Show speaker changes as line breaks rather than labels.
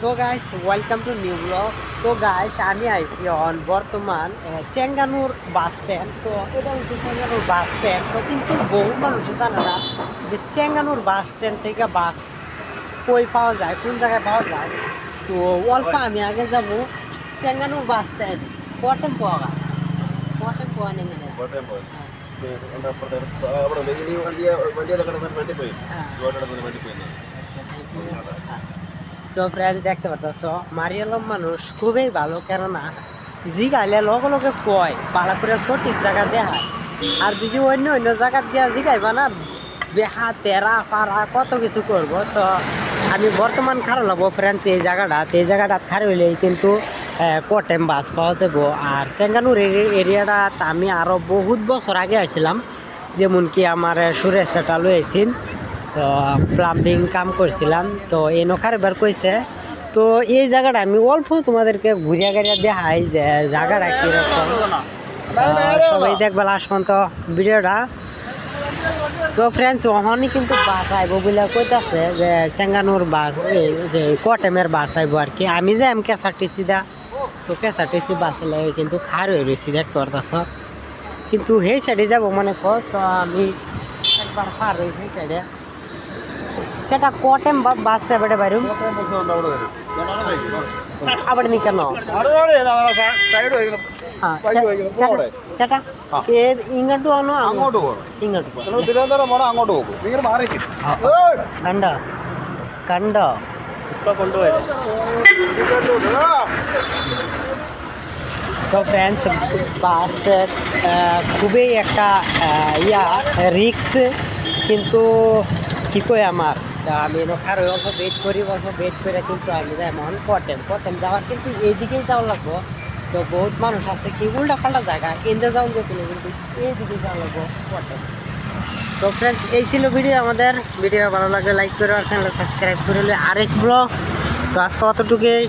so guys welcome to new blog তো guys আমি আইছি অন বর্তমান আহ, চেঙ্গানুর বাস স্ট্যান্ড তো এটা হচ্ছে চেঙ্গানুর বাস স্ট্যান্ড তো কিন্তু বহু মানুষ জানে না যে চেঙ্গানুর বাস স্ট্যান্ড থেকে বাস কই পাওয়া যায় কোন জায়গায় পাওয়া যায় তো অল্প আমি আগে যাব চেঙ্গানুর বাস স্ট্যান্ড কটেম পাওয়া যায় কটেম পাওয়া নেই মানে
കോട്ടയം പോയി എന്താ അപ്പുറത്ത് അവിടെ വലിയ വണ്ടി വണ്ടിയുടെ കിടന്ന വണ്ടി പോയി
হ্যাঁ
ഇങ്ങോട്ട് വണ്ടി പോയി
সো ফ্রেন্ড দেখতে পাচ্ছ? মারিয়ালম মানুষ খুবই ভালো, কেননা জিগাইলে লগে লগে কয় পালা করে সঠিক জায়গা দেখায় আর যদি অন্য অন্য জায়গা দিয়া জিগাইবা না, বেহা, তেরা, পারা, কত কিছু করব। তো আমি বর্তমান খারাপ লাগবো ফ্রেন্ডস এই জায়গাটা এই জায়গাটা খারাপ হইলেই কিন্তু কটেম বাস পাওয়া যাব আর চেঙ্গানুর এরিয়াটা আমি আরও বহুত বছর আগে আছিলাম যেমন কি আমার সুরেশ সেটা লই আইসিন তো প্লাম্বিং কাম করছিলাম। তো, এই নখার এবার কইছে, তো, এই জায়গাটা আমি অল্প তোমাদেরকে ঘুরিয়া গাড়িয়া দেখাই যে জায়গাটা কীরকম। সবাই দেখবে লাস্ট পর্যন্ত ভিডিওটা। তো ফ্রেন্ডস ওখানে কিন্তু বাস আইব বলে কইতাছে যে, চেঙ্গানুর বাস যে কটেমের বাস আইব আর কি। আমি যে এম কেএসআরটিসি দা, তো কেএসআরটিসি বাসে লাগে কিন্তু খার হয়ে রয়েছি দেখতে পারতাছ। কিন্তু সেই সাইডে যাব মনে কর, তো আমি একবার পার হই সেই সাইডে সেটা কটেম বাস এবারে বাইরুম അവിടെ നിൽക്കണോ ആ
വഴി വയ്ക്കുന്നു.
ചേട്ടാ
പോടെ.
ചേട്ടാ
ആ.
ഏത് ഇങ്ങോട്ട് പോകണോ
അങ്ങോട്ട് പോകണം
ഇങ്ങോട്ട് പോകണം
നിങ്ങൾ തിരുവനന്തപുരം പോകണം അങ്ങോട്ട് പോകും നിങ്ങൾ മാറി
കണ്ടോ കണ്ടോ
ഇപ്പൊ കൊണ്ടുപോയത്
সো ফ্রেন্ডস বাস খুবই একটা আহ, ইয়া রিক্স কিন্তু কি কই আমার। তা আমি নখার অল্প বেট করি, অল্প বেট করে কিন্তু আমি যাই মহন কটেন কটেন যাওয়ার কিন্তু এইদিকেই যাওয়া লাগবো। তো বহুত মানুষ আছে কি উল্টা পাল্টা জায়গা এনতে যাওয়া যেত কিন্তু এইদিকে যাওয়া লাগবো কটেন তো ফ্রেন্ডস এই ছিল ভিডিও আমাদের। ভিডিও ভালো লাগলে লাইক করে আর চ্যানেল সাবস্ক্রাইব করে আর এস ব্লগ, তো আজকে অতটুকুই।